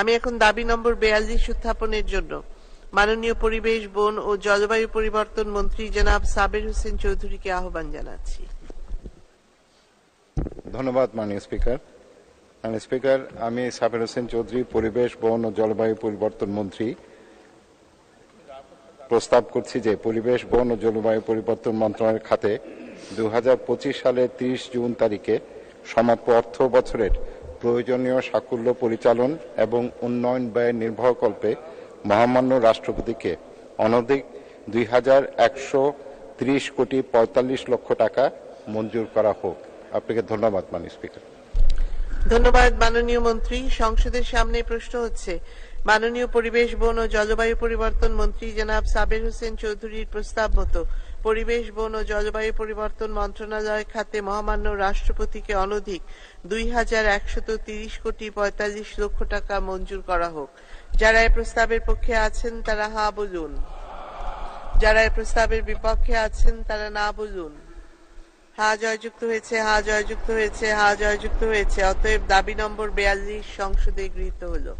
আমি এখন দাবি নম্বর বেয়াল্লিশ উত্থাপনের জন্য। মাননীয় পরিবেশ, বন ও জলবায়ু পরিবর্তন মন্ত্রী জনাব সাবের হোসেন চৌধুরীকে আহ্বান জানাচ্ছি। ধন্যবাদ মাননীয় স্পিকার। মাননীয় স্পিকার, আমি সাবের হোসেন চৌধুরী, পরিবেশ, বন ও জলবায়ু পরিবর্তন মন্ত্রী। প্রস্তাব করছি যে পরিবেশ, বন ও জলবায়ু পরিবর্তন মন্ত্রণালয়ের খাতে দু হাজার পঁচিশ সালের 30 জুন তারিখে সমাপ্ত অর্থ বছরের প্রয়োজনীয় সাকুল্য পরিচালন এবং উন্নয়ন ব্যয় নির্ভরকল্পে মহামান্য রাষ্ট্রপতিকে অনধিক দুই হাজার একশো ত্রিশ কোটি পঁয়তাল্লিশ লক্ষ টাকা মঞ্জুর করা হোক। আপনাকে ধন্যবাদ মানি স্পিকার। ধন্যবাদ, মাননীয় মন্ত্রী। সংসদের সামনে প্রশ্ন হচ্ছে, মাননীয় পরিবেশ, বন ও জলবায়ু পরিবর্তন মন্ত্রী জনাব সাবের হোসেন চৌধুরীর প্রস্তাব মতো পরিবেশ, বন ও জলবায়ু পরিবর্তন মন্ত্রণালয় খাতে মহামান্য রাষ্ট্রপতিকে অনধিক দুই হাজার একশত তিরিশ কোটি পঁয়তাল্লিশ লক্ষ টাকা মঞ্জুর করা হোক। যারা এই প্রস্তাবের পক্ষে আছেন, তারা হা বলুন। যারা এই প্রস্তাবের বিপক্ষে আছেন, তারা না বলুন। হা জয়যুক্ত হয়েছে, হা জয়যুক্ত হয়েছে, হা জয়যুক্ত হয়েছে, অতএব দাবি নম্বর বেয়াল্লিশ সংসদে গৃহীত হলো।